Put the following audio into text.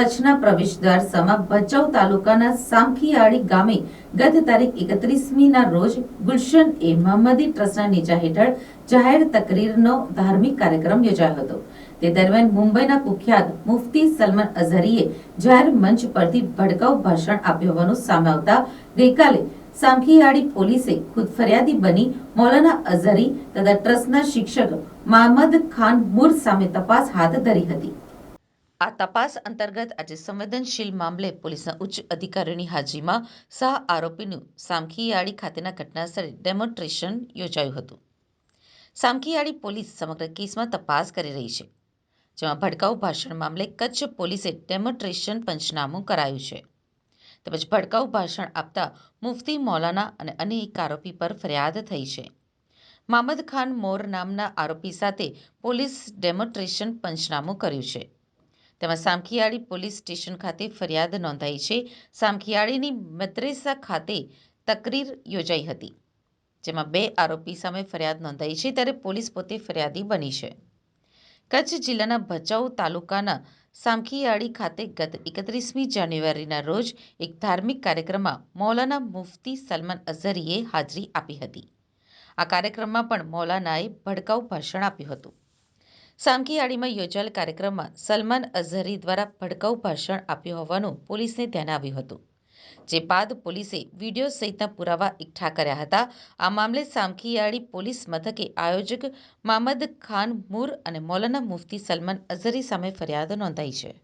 કચ્છના પ્રવેશદ્વાર સમા ભચાઉ તાલુકાના સામખીયાળી ગામે ગત તારીખ એકત્રીસમીના રોજ ગુલશન એ મહમ્મદી ટ્રસ્ટના નેજા હેઠળ જાહેર તકરીરનો ધાર્મિક કાર્યક્રમ યોજાયો હતો. તે દરમિયાન મુંબઈના કુખ્યાત મુફતી સલમાન અઝહરીએ જાહેર મંચ પરથી ભડકાઉ ભાષણ આપ્યું હોવાનું સામે આવતા ગઈકાલે સામખીયાળી પોલીસે ખુદ ફરિયાદી બની મૌલાના અઝહરી તથા ટ્રસ્ટના શિક્ષક મહમદ ખાન મુર સામે તપાસ હાથ ધરી હતી. આ તપાસ અંતર્ગત આજે સંવેદનશીલ મામલે પોલીસના ઉચ્ચ અધિકારીઓની હાજરીમાં સહ આરોપીનું સામખીયાળી ખાતેના ઘટનાસ્થળે ડેમોન્સ્ટ્રેશન યોજાયું હતું. સામખીયાળી પોલીસ સમગ્ર કેસમાં તપાસ કરી રહી છે, જેમાં ભડકાઉ ભાષણ મામલે કચ્છ પોલીસે ડેમોન્સ્ટ્રેશન પંચનામું કરાયું છે. તેમજ ભડકાઉ ભાષણ આપતા મુફતી મૌલાના અને અન્ય એક આરોપી પર ફરિયાદ થઈ છે. મામદ ખાન મોર નામના આરોપી સાથે પોલીસ ડેમોન્સ્ટ્રેશન પંચનામું કર્યું છે. તેમાં સામખિયાળી પોલીસ સ્ટેશન ખાતે ફરિયાદ નોંધાઈ છે. સામખીયાળીની મદ્રેસા ખાતે તકરીર યોજાઈ હતી, જેમાં બે આરોપી સામે ફરિયાદ નોંધાઈ છે ત્યારે પોલીસ પોતે ફરિયાદી બની છે. કચ્છ જિલ્લાના ભચાઉ તાલુકાના સામખીયાળી ખાતે ગત એકત્રીસમી જાન્યુઆરીના રોજ એક ધાર્મિક કાર્યક્રમમાં મૌલાના મુફતી સલમાન અઝહરીએ હાજરી આપી હતી. આ કાર્યક્રમમાં પણ મૌલાનાએ ભડકાઉ ભાષણ આપ્યું હતું. સામખીયાળીમાં યોજાયેલ કાર્યક્રમમાં સલમાન અઝહરી દ્વારા ભડકાઉ ભાષણ આપ્યું હોવાનું પોલીસને ધ્યાન આવ્યું હતું. જે બાદ પોલીસે વીડિયો સહિતના પુરાવા એકઠા કર્યા હતા. આ મામલે સામખીયાળી પોલીસ મથકે આયોજક મામદ ખાન મુર અને મૌલાના મુફતી સલમાન અઝહરી સામે ફરિયાદ નોંધાઈ છે.